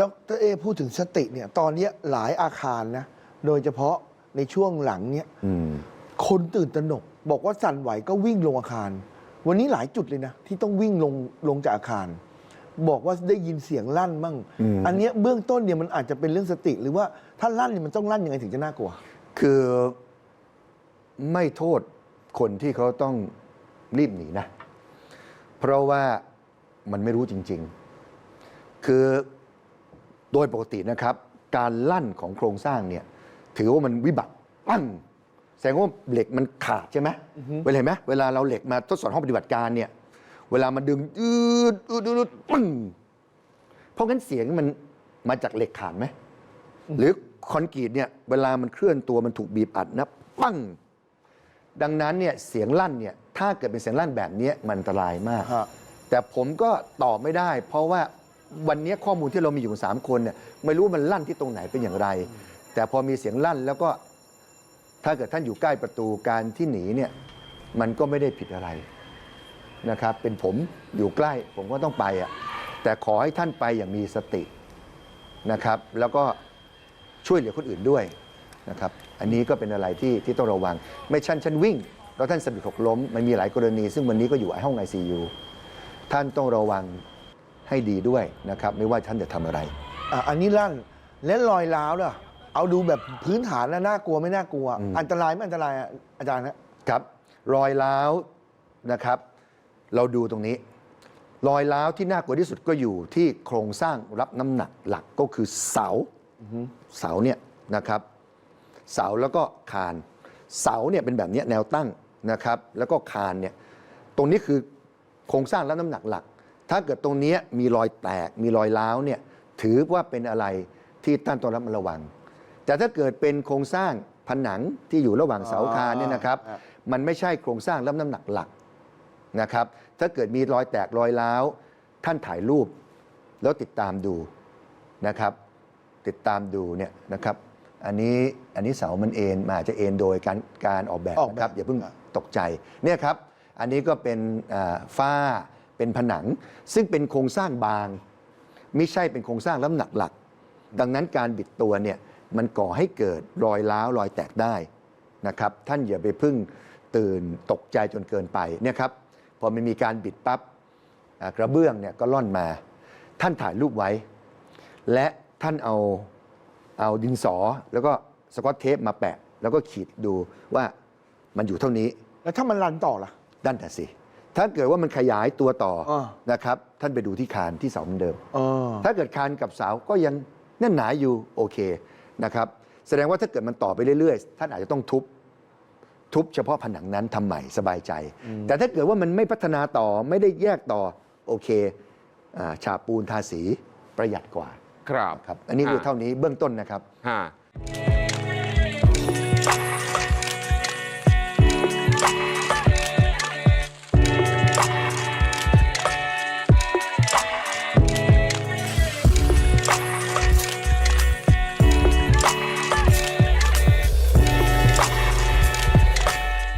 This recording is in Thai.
ดรเอพูดถึงสติเนี่ยตอนเนี้ยหลายอาคารนะโดยเฉพาะในช่วงหลังเนี่ยอืม คนตื่นตระหนก บอกว่าสั่นไหวก็วิ่งลงอาคาร วันนี้หลายจุดเลยนะ ที่ต้องวิ่งลงลงจากอาคาร บอกว่าได้ยินเสียงลั่นมั่งอืมอันเนี้ยเบื้องต้นเนี่ยมันอาจจะเป็นเรื่องสติ หรือว่าถ้าลั่นเนี่ยมันต้องลั่นยังไงถึงจะน่ากลัว คือไม่โทษคนที่เขาต้องรีบหนีนะ เพราะว่ามันไม่รู้จริง ๆ คือ โดยปกตินะครับการลั่นของโครงสร้างเนี่ยถือว่ามันวิบัติปั้งแสดงว่าเหล็กมันขาดใช่ไหมเวลาเห็นไหมเวลาเราเหล็กมาทดสอบห้องปฏิบัติการเนี่ยเวลามันดึงยืดอืดอืดปึ้งเพราะงั้นเสียงมันมาจากเหล็กขาดไหมหรือคอนกรีตเนี่ยเวลามันเคลื่อนตัวมันถูกบีบอัดนะปั้งดังนั้นเนี่ยเสียงลั่นเนี่ยถ้าเกิดเป็นเสียงลั่นแบบเนี้ยมันอันตรายมากฮะแต่ผมก็ตอบไม่ได้ เพราะว่า วันนี้ข้อมูลที่เรามีอยู่สามคนเนี่ยไม่รู้มันลั่นที่ตรงไหนเป็นอย่างไร แต่พอมีเสียงลั่นแล้วก็ถ้าเกิดท่านอยู่ใกล้ประตูการที่หนีเนี่ยมันก็ไม่ได้ผิดอะไรนะครับ เป็นผมอยู่ใกล้ผมก็ต้องไปอะแต่ขอให้ท่านไปอย่างมีสตินะครับ แล้วก็ช่วยเหลือคนอื่นด้วยนะครับ อันนี้ก็เป็นอะไรที่ที่ต้องระวัง ไม่ชั่นฉันวิ่งแล้วท่านสะดุดหกล้ม มันมีหลายกรณี ซึ่งวันนี้ก็อยู่ห้องไอซียูท่านต้องระวัง ให้ดีด้วยนะครับไม่ว่าท่านจะทำอะไร อะอันนี้ลั่นและรอยร้าวล่ะ เอาดูแบบพื้นฐานแล้วน่ากลัวไม่น่ากลัวอืมอันตรายไม่อันตรายอะอาจารย์ฮะ ครับรอยร้าวนะครับ เราดูตรงนี้ รอยร้าวที่น่ากลัวที่สุดก็อยู่ที่โครงสร้างรับน้ำหนักหลักก็คือเสาเสาเนี่ยนะครับ เสาแล้วก็คาน เสาเนี่ยเป็นแบบเนี้ยแนวตั้งนะครับ แล้วก็คานเนี่ยตรงนี้คือโครงสร้างรับน้ำหนักหลัก ถ้าเกิดตรงเนี้ยมีรอยแตกมีรอยร้าวเนี่ยถือว่าเป็นอะไรที่ท่านต้องรับระวัง แต่ถ้าเกิดเป็นโครงสร้างผนังที่อยู่ระหว่างเสาคานเนี่ยนะครับอ่ามันไม่ใช่โครงสร้างรับน้ำหนักหลักนะครับ ถ้าเกิดมีรอยแตกรอยร้าว ท่านถ่ายรูป แล้วติดตามดูนะครับ ติดตามดูเนี่ยนะครับ อันนี้อันนี้เสามันเอ็นมันอาจจะเอ็นโดยการการออกแบบออกแบบนะครับอย่าเพิ่งครับตกใจเนี่ยครับ อันนี้ก็เป็นอ่าฝ้า เป็นผนัง ซึ่งเป็นโครงสร้างบาง ไม่ใช่เป็นโครงสร้างน้ำหนักหลัก ดังนั้นการบิดตัวเนี่ยมันก่อให้เกิดรอยร้าวรอยแตกได้นะครับท่านอย่าไปพึ่งตื่นตกใจจนเกินไปเนี่ยครับพอมันมีการบิดปั๊บอ่ากระเบื้องเนี่ยก็ล่อนมา ท่านถ่ายรูปไว้ และท่านเอาเอาดินสอแล้วก็สกอตเทปมาแปะ แล้วก็ขีดดูว่ามันอยู่เท่านี้ แล้วถ้ามันรันต่อล่ะด้านแต่สิ ถ้าเกิดว่ามันขยายตัวต่ออ่านะครับ ท่านไปดูที่คานที่เสาเหมือนเดิมเออถ้าเกิดคานกับเสาก็ยังแน่นหนาอยู่โอเคนะครับ แสดงว่าถ้าเกิดมันต่อไปเรื่อยๆ ท่านอาจจะต้องทุบ ทุบเฉพาะผนังนั้นทำใหม่สบายใจ แต่ถ้าเกิดว่ามันไม่พัฒนาต่อไม่ได้แยกต่อโอเคอาฉาบปูนทาสีประหยัดกว่าครับ ครับ อันนี้คืออ่าเท่านี้เบื้องต้นนะครับ ฮะ